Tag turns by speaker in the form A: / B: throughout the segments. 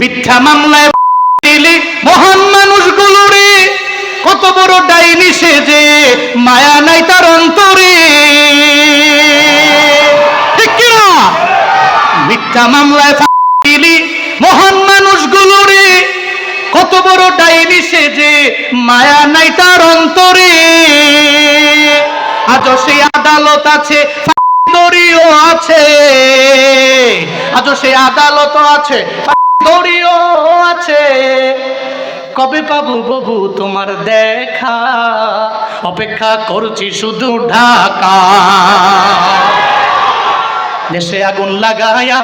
A: মিথ্যা মামলায় দিলি মহান মানুষগুলো রে। কত বড় ডাইনি সেজে মায়া নাই তার অন্তরে। মিথ্যা মামলায় দিলি মহান মানুষগুলো রে। কত বড় ডাইনি সেজে মায়া নাই তার অন্তরে। আজও সেই আদালত আছে আছে। আজও সেই আদালত আছে দড়িও আছে। কবে পাবো বাবু তোমার দেখা? অপেক্ষা করছি শুধু ঢাকা। দেশে আগুন লাগায়া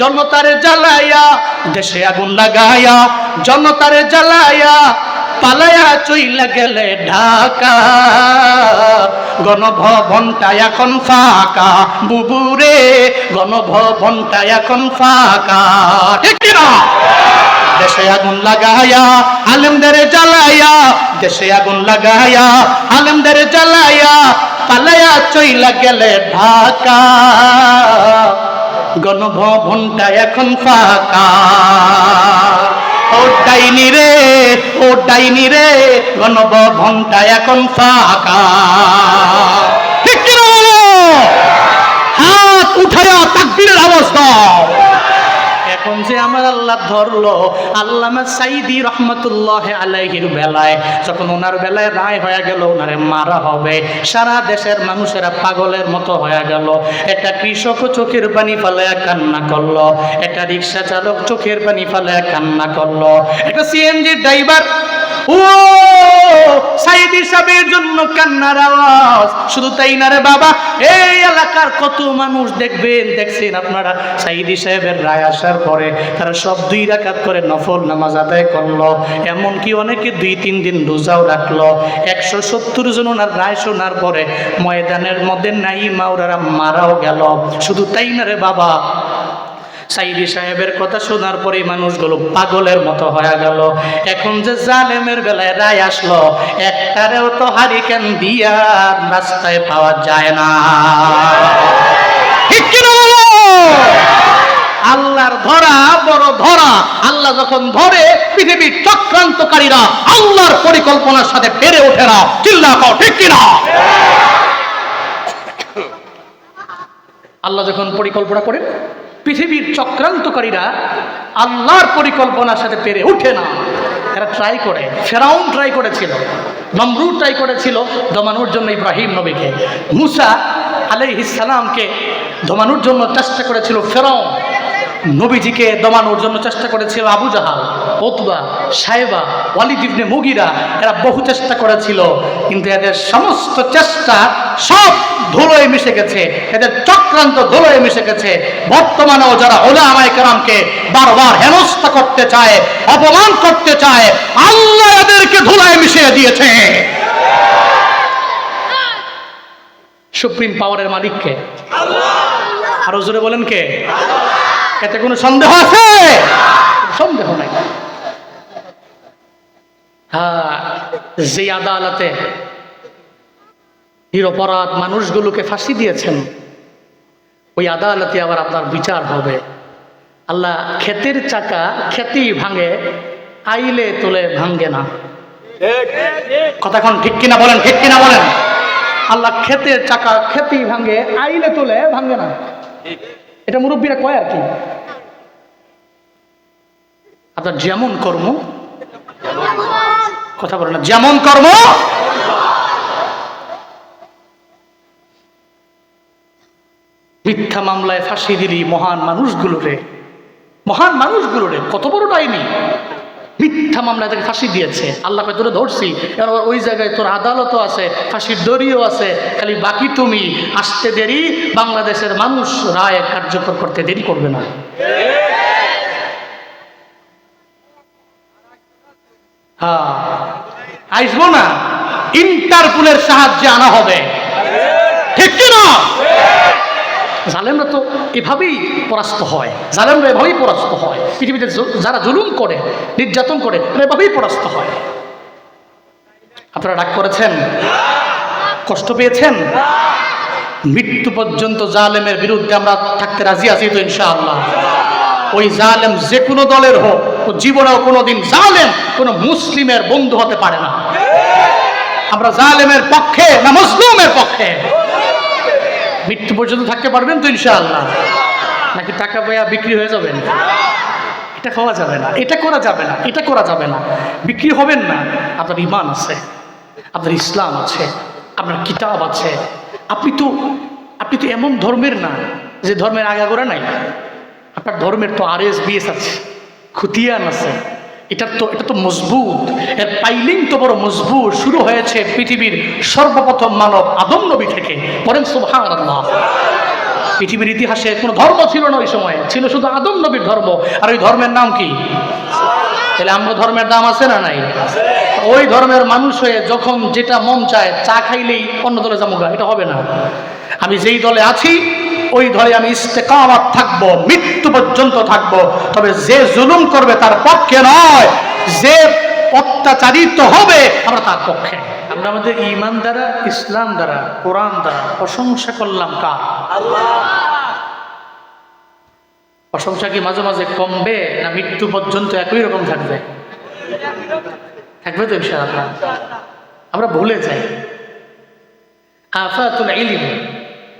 A: জনতারে জ্বালায়া, দেশে আগুন লাগায়া জনতারে জ্বালায়া পালায়া চইলা গেলে ঢাকা। গণভবনটা এখন ফাঁকা। বুবুরে, গণভবনটা এখন ফাঁকা। ঠিক কিনা? দেশে আগুন লাগায়া, আলেমদের জ্বালায়া, দেশে আগুন লাগায়া, আলেমদের জ্বালায়া পালায়া চইলা গেলে ঢাকা। গণভবনটা এখন ফাঁকা। ও ডাইনি রে ডাইনি রে গণভবনটা এখন ফাঁকা। ঠিক কি? হাত উঠায়া তাকবীরের দাও। এখন যে আমার আল্লাহ ধরলো, আল্লামা সাইদি রহমতুল্লাহ আলাইহির বেলায়, যখন ওনার বেলায় রায় হয়ে গেল, ওনারে মারা হবে। সারা দেশের মানুষেরা পাগলের মতো হয়ে গেল। একটা কৃষক চোখের পানি ফালায় কান্না করল। একটা রিক্সা চালক চোখের পানি ফালায় কান্না করল। একটা সিএনজি ড্রাইভার ও, সাইদি সাহেবের জন্য কান্নার আওয়াজ। শুধু তাই না রে বাবা, এই এলাকার কত মানুষ দেখবেন, দেখছেন আপনারা? সাইদি সাহেবের রায় আসার পরে তারা সব দুই রাকাত করে নফল নামাজ আদায় করল। এমনকি অনেকে দুই, তিন দিন রোজাও রাখল। একশো সত্তর জন ওনার রায় শোনার পরে ময়দানের মধ্যে নাই মাওরারা মারাও গেল। শুধু তাই না রে বাবা সাইদি সাহেবের কথা শোনার পরে মানুষগুলো পাগলের মতো হয়ে গেল। এখন যে জালেমের বেলায় রায় আসলো, একটারেও তো হারিকেন দিয়া রাস্তায় পাওয়া যায় না? আল্লাহর ধরা বড় ধরা। আল্লাহ যখন ধরে, পৃথিবীর চক্রান্তকারীরা আল্লাহর পরিকল্পনার সাথে পেরে ওঠে না। চিল্লা কও, ঠিক কিনা? আল্লাহ যখন পরিকল্পনা করেন পৃথিবীর চক্রান্তকারীরা আল্লাহর পরিকল্পনার সাথে পেরে উঠে না। এরা ট্রাই করে। ফেরাউন ট্রাই করেছিল। নমরুদ ট্রাই করেছিল দমানোর জন্য ইব্রাহিম নবীকে। মুসা আলাইহিসালামকে দমানোর জন্য চেষ্টা করেছিল ফেরাউন। নবীজিকে দমানোর জন্য চেষ্টা করেছিল আবু জাহাল, ওতবা সাহেবা ওয়ালিদ ইবনে মুগিরা, এরা বহু চেষ্টা করেছিল, কিন্তু এদের সমস্ত চেষ্টা সব ধুলোয় মিশে গেছে, এদের চক্রান্ত ধুলোয় মিশে গেছে। বর্তমানেও যারা ওলামায়ে কেরামকে বারবার হেনস্থা করতে চায়, অপমান করতে চায়, আল্লাহ এদেরকে ধুলায় মিশিয়ে দিয়েছে। সুপ্রিম পাওয়ারের মালিককে? আরও জোরে বলেন কে? এতে কোনো সন্দেহ আছে? সন্দেহ নাই। হ্যাঁ যে আদালতে নিরপরাধ মানুষগুলোকে ফাঁসি দিয়েছেন ওই আদালতে আবার আপনার বিচার হবে। আল্লাহ ক্ষেতের চাকা খেতেই ভাঙে আইলে তোলে ভাঙ্গে না। কথা এখন ঠিক কিনা বলেন ঠিক কিনা বলেন? আল্লাহ ক্ষেতের চাকা খেতেই ভাঙে আইলে তোলে ভাঙ্গে না। এটা মুরব্বীরা কয় আর কি? আপনার যেমন কর্ম কথা বলে না যেমন কর্ম। মিথ্যা মামলায় ফাঁসি দিলি মহান মানুষগুলোরে। মহান মানুষগুলোরে কত বড় ডাইনি। মিথ্যা মামলায় তাকে ফাঁসি দিয়েছে। আল্লাহকে তোরে ধরছি। এবার ওই জায়গায় তোর আদালতও আছে, ফাঁসির দড়িও আছে। খালি বাকি তুমি আসতে দেরি, বাংলাদেশের মানুষ রায় কার্যকর করতে দেরি করবে না। হ্যাঁ। আসব না। ইন্টারপুলের সাহায্যে আনা হবে। ঠিক কি না জালেমরা তো এভাবেই পরাস্ত হয়, জালেমরা এভাবেই পরাস্ত হয়। পৃথিবীতে যারা জুলুম করে, নির্যাতন করে এভাবেই পরাস্ত হয়। আপনারা রাগ করেছেন? কষ্ট পেয়েছেন? মৃত্যু পর্যন্ত জালেমের বিরুদ্ধে আমরা থাকতে রাজি আছি তো ইনশাআল্লাহ। ওই জালেম যে কোনো দলের হোক, ও জীবনেও কোনোদিন জালেম, কোনো মুসলিমের বন্ধু হতে পারে না। আমরা জালেমের পক্ষে না মুসলিমের পক্ষে? মৃত্যু পর্যন্ত থাকতে পারবেন তো ইনশাআল্লাহ। নাকি টাকা পয়া বিক্রি হয়ে যাবেন? এটা খাওয়া যাবে না, এটা করা যাবে না, এটা করা যাবে না। বিক্রি হবেন না, আপনার ইমান আছে, আপনার ইসলাম আছে, আপনার কিতাব আছে। আপনি তো আপনি তো এমন ধর্মের না, যে ধর্মের আগাগোড়া নাই। আপনার ধর্মের তো আর এস বিএস আছে, খুতিয়ান আছে। এটা তো এটা তো মজবুত। এর পাইলিং তো বড় মজবুত। শুরু হয়েছে পৃথিবীর সর্বপ্রথম মানব আদম নবী থেকে। পরেন সুবহানাল্লাহ। পৃথিবীর ইতিহাসে কোনো ধর্ম ছিল না ওই সময়। ছিল শুধু আদম নবীর ধর্ম। আর ওই ধর্মের নাম কি? তাহলে আমরা ধর্মের দাম আছে না নাই? ওই ধর্মের মানুষ হয়ে যখন যেটা মন চায়, চা খাইলেই অন্য দলে যাব এটা হবে না। আমি যেই দলে আছি ওই দলে আমি ইস্তেকামাত থাকব মৃত্যু পর্যন্ত থাকব। তবে যে জুলুম করবে তার পক্ষে নয় যে অত্যাচারিত হবে আমরা তার পক্ষে। আমরা আমাদের ইমান দ্বারা ইসলাম দ্বারা কোরআন দ্বারা প্রশংসা করলাম কার? প্রশংসা কি মাঝে মাঝে কমবে না মৃত্যু পর্যন্ত একই রকম থাকবে? থাকবে তো ইনশাআল্লাহ। আমরা ভুলে যাই। আফাতুল ইলিম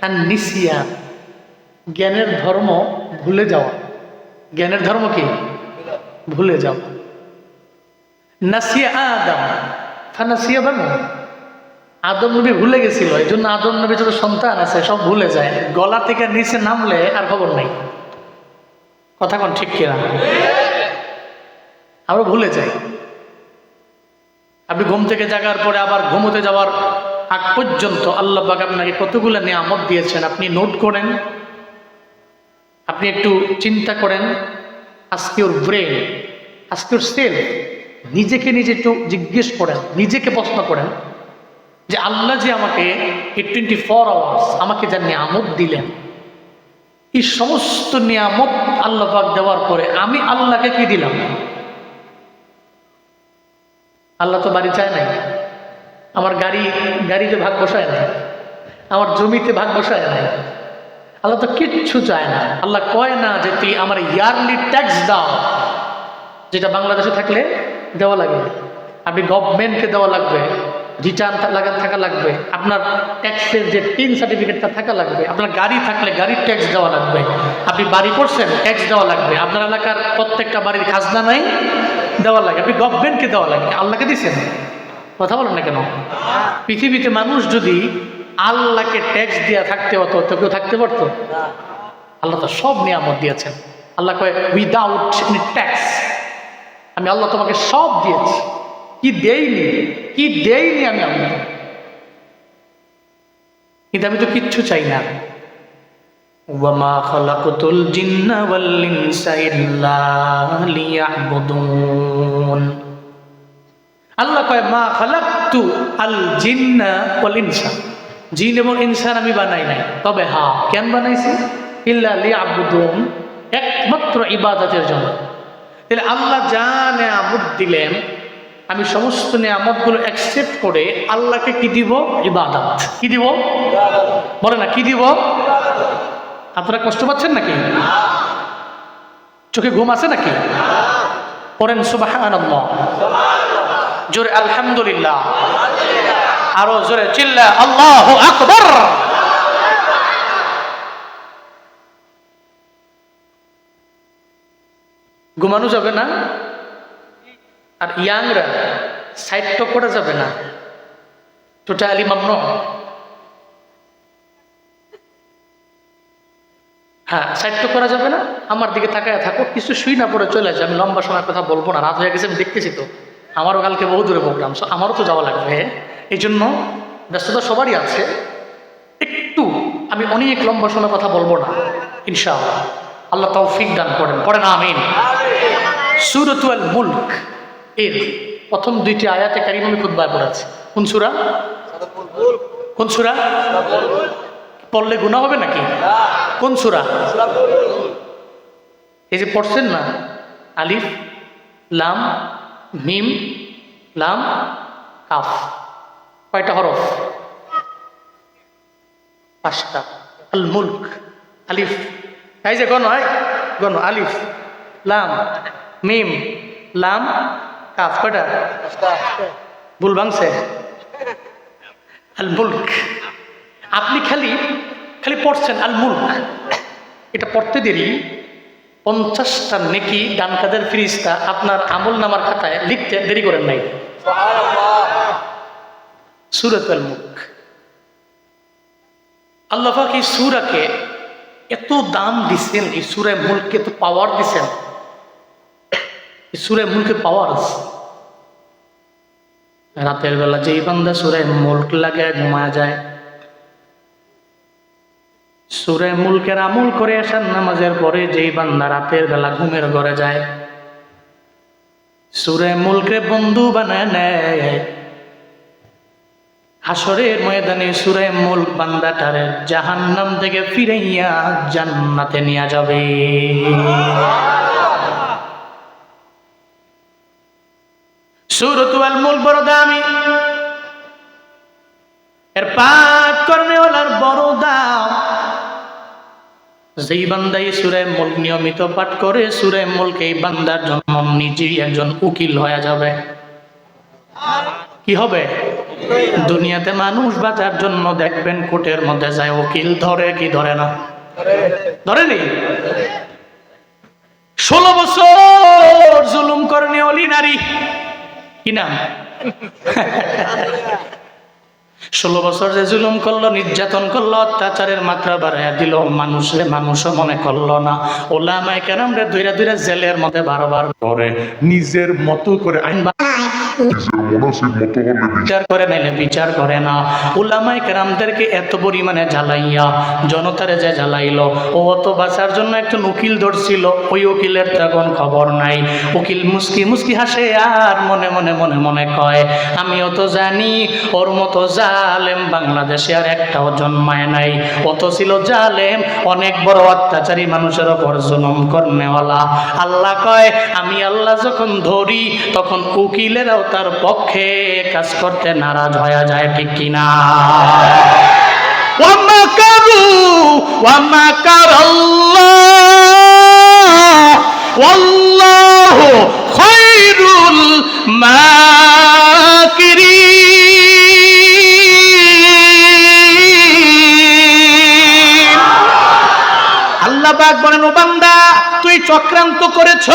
A: আর নিসিয়া জ্ঞানের ধর্ম ভুলে যাওয়া। জ্ঞানের ধর্ম কি? ভুলে যাওয়া। নাসিয়া আদম। ফানাসিয়া বানু। আদম নবী ভুলে গেছিল এই জন্য আদম নবী যত সন্তান আছে, সব ভুলে যায়। গলা থেকে নিচে নামলে আর খবর নেই। কথা কোন ঠিক কিনা? আমরা ভুলে যাই। আপনি ঘুম থেকে জাগার পরে আবার ঘুমোতে যাওয়ার আগ পর্যন্ত আল্লাহ আপনাকে কতগুলো নিয়ামত দিয়েছেন, আপনি নোট করেন। আপনি একটু চিন্তা করেন, আজকে ওর ব্রেন আজকে ওর সেল নিজেকে নিজে একটু জিজ্ঞেস করেন, নিজেকে প্রশ্ন করেন যে আল্লাহ যে আমাকে এই টোয়েন্টি ফোর আওয়ার্স আমাকে যা নিয়ামত দিলেন, এই সমস্ত নিয়ামত আল্লাহ পাক দেওয়ার পরে আমি আল্লাহকে কি দিলাম? আল্লাহ তো বাড়ি চায় নাই। আমার গাড়ি, গাড়িতে ভাগ বসায় নাই। আমার জমিতে ভাগ বসায় নাই। আল্লাহ তো কিচ্ছু চায় না। আল্লাহ কয় না যে তুই আমার ইয়ারলি ট্যাক্স দাও। যেটা বাংলাদেশে থাকলে দেওয়া লাগবে আপনি গভর্নমেন্টকে দেওয়া লাগবে। রিটার্ন লাগা থাকা লাগবে। আপনার ট্যাক্সের যে টিন সার্টিফিকেটটা থাকা লাগবে। আপনার গাড়ি থাকলে গাড়ির ট্যাক্স দেওয়া লাগবে। আপনি বাড়ি করছেন ট্যাক্স দেওয়া লাগবে। আপনার এলাকার প্রত্যেকটা বাড়ির খাজনা নাই, দেওয়া লাগে। আপনি গভর্নমেন্টকে দেওয়া লাগে। আল্লাহকে দিচ্ছেন কথা বলেন না কেন? পৃথিবীতে মানুষ যদি আল্লাহকে ট্যাক্স দিয়া থাকতে হতো তো কেউ থাকতে পারতো? আল্লাহ তো সব নিয়ামত দিয়েছেন। আল্লাহ কয় উইদাউট ট্যাক্স আমি আল্লাহ তোমাকে সব দিয়েছি। কি দেইনি? কি দেইনি আমি আল্লাহ? কিন্তু আমি তো কিচ্ছু চাই না। ওয়ামা খালাকুতুল জিন্না ওয়াল ইনসা ইল্লা লিয়াবুদুন। আল্লাহ কয় মা খালাকতু আল জিন্না ওয়াল ইনসা। জিন এবং ইনসান আমি বানাই নাই। তবে হা, কেন বানাইছি? ইল্লা লিয়াবুদুন, একমাত্র ইবাদতের জন্য। তাহলে আল্লাহ যা নেয়ামত দিলেন, আমি সমস্ত নিয়ামতগুলো অ্যাকসেপ্ট করে আল্লাহকে কি দিব? ইবাদত। কি দিব? বলে না, কি দিব? আপনারা কষ্ট পাচ্ছেন নাকি? চোখে ঘুম আছে নাকি? পড়েন সুবাহ জোরে আলহামদুলিল্লাহ। আরও জোরে চিল্লা, আল্লাহ আকবর! ঘুমানো যাবে না? আর ইয়াংরা সাইড টক করা যাবে না? টোটালি মামন। হ্যাঁ সাইড টক করা যাবে না? আমার দিকে তাকায় থাকো, কিছু শুই না পড়ে চলে আসে, আমি লম্বা সময় কথা বলব না, রাত হয়ে গেছে, আমি দেখতেছি তো। আমারও কালকে বহু দূরে প্রোগ্রাম সো আমারও তো যাওয়া লাগবে। এই জন্য ব্যস্ততা সবারই আছে। একটু আমি অনেক লম্বা সময় কথা বলব না, ইনশাআল্লাহ। আল্লাহ তৌফিক দান করেন। পড়েন আমিন। সুরতুয়াল মুল্ক এর প্রথম দুইটি আয়াতে কারিম আমি খুদ্বায় পড়েছি কোন সুরা? কোন সুরা? পড়লে গুণা হবে নাকি? কোন সুরা? এই যে পড়ছেন না, আলিফ, লাম, মিম, লাম, কাফ। কয়টা হরফ? পাঁচটা। আল মুল্ক আলিফ। এই যে গণ হয় গণ, আলিফ, লাম, মিম, লাম, কাফ, কয়টা? ভুল ভাঙছে। আল মুল্ক আপনি খালি খালি পড়ছেন আল মুল্ক এটা পড়তে দেরি। পঞ্চাশটা নেকি ডান কাদের ফিরিস্তা আপনার আমল নামার খাতায় লিখতে দেরি করেন নাই। সুরত আল মুল্ক আল্লাহ পাক এই সুরাকে এত দাম দিছেন, এই সুরায় মুলকে এত পাওয়ার দিছেন। এই সুরায় মুলকে পাওয়ার আছে। রাতের বেলা যেই বান্দা সুরায় মুল্ক লাগে ঘুমায় যায় সুরে মুলকের আমল করে আসার নামাজের পরে যেই বান্দা রাতের বেলা ঘুমের ঘরে যায় সুরে মুলকে বন্ধু বানায় নেয়। হাসরের ময়দানে সুরে মুল্ক বান্দাটারে জাহান্নাম থেকে ফিরাইয়া জান্নাতে নিয়ে যাবে। সুরতুয়াল মুল বড় দামি। এর পাঠ করনেওয়ালার বড় দাম। যেই বান্দা এই সুরে মুল্ক নিয়মিত পাঠ করে সুরে মুল্ক এই বান্দার জন্য নিজেই একজন উকিল হয়ে যাবে। কি হবে? দুনিয়াতে মানুষ বাঁচার জন্য দেখবেন কোর্টের মধ্যে যায় উকিল, ধরে কি ধরে না? ধরেনি ষোলো বছর জুলুম করেনি অলি নারী। কি নাম? ষোলো বছর যে জুলুম করল, নির্যাতন করল, অত্যাচারের মাত্রা বাড়াইয়া দিল, মানুষে মানুষও মনে করল না। ওলা ওলামায় কেন রে দুইরা দুইরা জেলের মধ্যে বারবার
B: করে নিজের মতো করে আইন
A: বিচার করে নাইলে বিচার করে না। উলামাই কেরামদেরকে এত পরিমাণে জ্বালাইয়া, জনতারে যে জ্বালাইলো, ও অত বাঁচার জন্য একজন উকিল ধরছিল, ওই উকিলের তো এখন খবর নাই। উকিল মুস্কি মুস্কি হাসে, আর মনে মনে মনে মনে কয়, আমিও তো জানি, ওর মতো জালেম বাংলাদেশে আর একটাও জন্মায় নাই। অত ছিল জালেম, অনেক বড় অত্যাচারী মানুষের ওপর জুলুম করনেওয়ালা আল্লাহ কয়, আমি আল্লাহ যখন ধরি, তখন উকিলেরাও তার পক্ষে কাজ করতে নারাজ হয়ে যায়, ঠিক কিনা? খৈরুল মাকিরি আল্লাহ বাগ বলেন, ও বান্দা, তুই চক্রান্ত করেছ?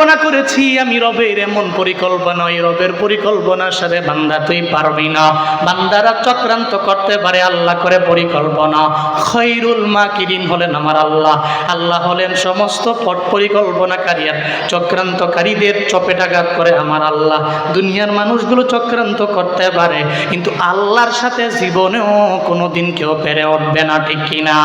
A: পরিকল্পনা করেছি, আমি রবের এমন পরিকল্পনা রবের পরিকল্পনার সাথে বান্দা, তুই পারবি না। বান্দারা চক্রান্ত করতে পারে, আল্লাহ করে পরিকল্পনা। খৈরুল মা কিরিন হলেন আমার আল্লাহ। আল্লাহ হলেন সমস্ত পট পরিকল্পনাকারী চক্রান্তকারীদের চপেটাঘাত করে আমার আল্লাহ। দুনিয়ার মানুষগুলো চক্রান্ত করতে পারে, কিন্তু আল্লাহর সাথে জীবনেও কোনো দিন কেউ পেরে উঠবে না, ঠিক কিনা?